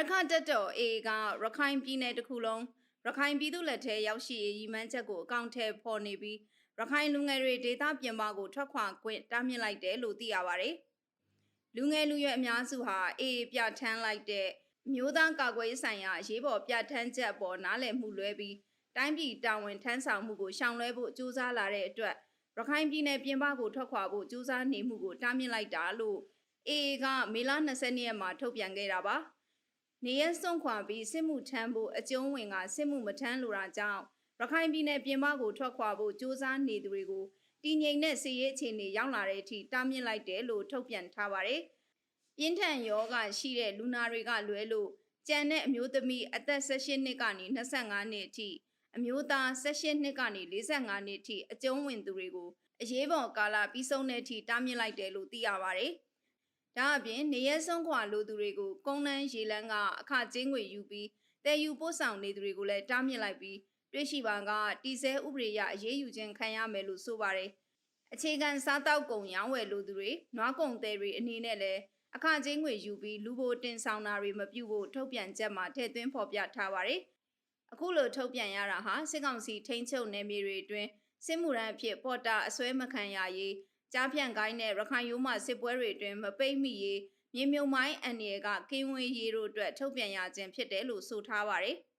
ရခတက်တော် AA ကရခိုင်ပြည်နယ်တစ်ခုလုံးရခိုင်ပြည်သူလက်ထဲရောက်ရှိရေးရည်မှန်းချက်ကိုအကောင့်ထဲပေါ်နေပြီးရခိုင်လူငယ်တွေဒေသပြင်ပကိုထွက်ခွာခွင့်တားမြစ်လိုက်တယ်လို့သိရပါတယ်။လူငယ်လူရွယ်အများစုဟာ AA ပြဋ္ဌာန်းလိုက်တဲ့မျိုးသားကာကွယ်ရေးဆိုင်ရာအရေးပေါ်ပြဋ္ဌာန်းချက်ပေါ်နားလည်မှုလွဲပြီးတိုင်းပြည်တာဝန်ထမ်းဆောင်မှုကိုရှောင်လွှဲဖို့ကြိုးစားလာတဲ့အတွက်ရခိုင်ပြည်နယ်ပြင်ပကိုထွက်ခွာဖို့ကြိုးစားနေမှုကိုတားမြစ်လိုက်တာလို့ AA ကမေလ20ရက်မှာထုတ်ပြန်ခဲ့တာပါ။ နေရစွန့်ခွာပြီးစစ်မှုထမ်းဖို့အကျုံးဝင်ကစစ်မှုမထမ်းလိုတာကြောင့်ရခိုင်ပြည်နယ်ပြင်ပကိုထွက်ခွာဖို့ကြိုးစားနေသူတွေကိုတည်ငြိမ်တဲ့စီရေးအခြေအနေရောက်လာတဲ့အထိတားမြစ်လိုက်တယ်လို့ထုတ်ပြန်ထားပါတယ်။ပြင်းထန်ယောဂရှိတဲ့လူနာတွေကလွဲလို့ကြံတဲ့အမျိုးသမီးအသက်18နှစ်ကနေ25နှစ်အထိအမျိုးသား18နှစ်ကနေ45နှစ်အထိအကျုံးဝင်သူတွေကိုအရေးပေါ်ကာလပြီးဆုံးတဲ့အထိတားမြစ်လိုက်တယ်လို့သိရပါတယ်။ ဒါအပြင်နေရဲဆုံးခွာလူသူတွေကိုကုန်းလန်းရေလန်းကအခကျင်းငွေယူပြီးတဲယူပို့ဆောင်နေသူတွေကိုလည်းတားမြစ်လိုက်ပြီးတွေ့ရှိပါကတီဆဲဥပဒေရအရေးယူခြင်းခံရမယ်လို့ဆိုပါတယ်။အခြေခံစားတောက်ကုန်ရောင်းဝယ်လူသူတွေနွားကုန်သည်တွေအနေနဲ့လည်းအခကျင်းငွေယူပြီးလူဘိုတင်ဆောင်တာတွေမပြုဖို့ထုတ်ပြန်ချက်မှာထည့်သွင်းဖော်ပြထားပါတယ်။အခုလိုထုတ်ပြန်ရတာဟာစစ်ကောင်စီထိန်းချုပ်နယ်မြေတွေအတွင်းစစ်မှုရန်အဖြစ်ပေါ်တာအစွဲမခံရရေး ကြားဖြန့်ကိုင်းတဲ့ရခိုင်ရိုးမှစစ်ပွဲတွေအတွင်းမပိတ်မိရေးမြေမြုံမိုင်းအန်ရီကကင်းဝေးရေးတို့အတွက်ထုတ်ပြန်ရခြင်းဖြစ်တယ်လို့ဆိုထားပါတယ်။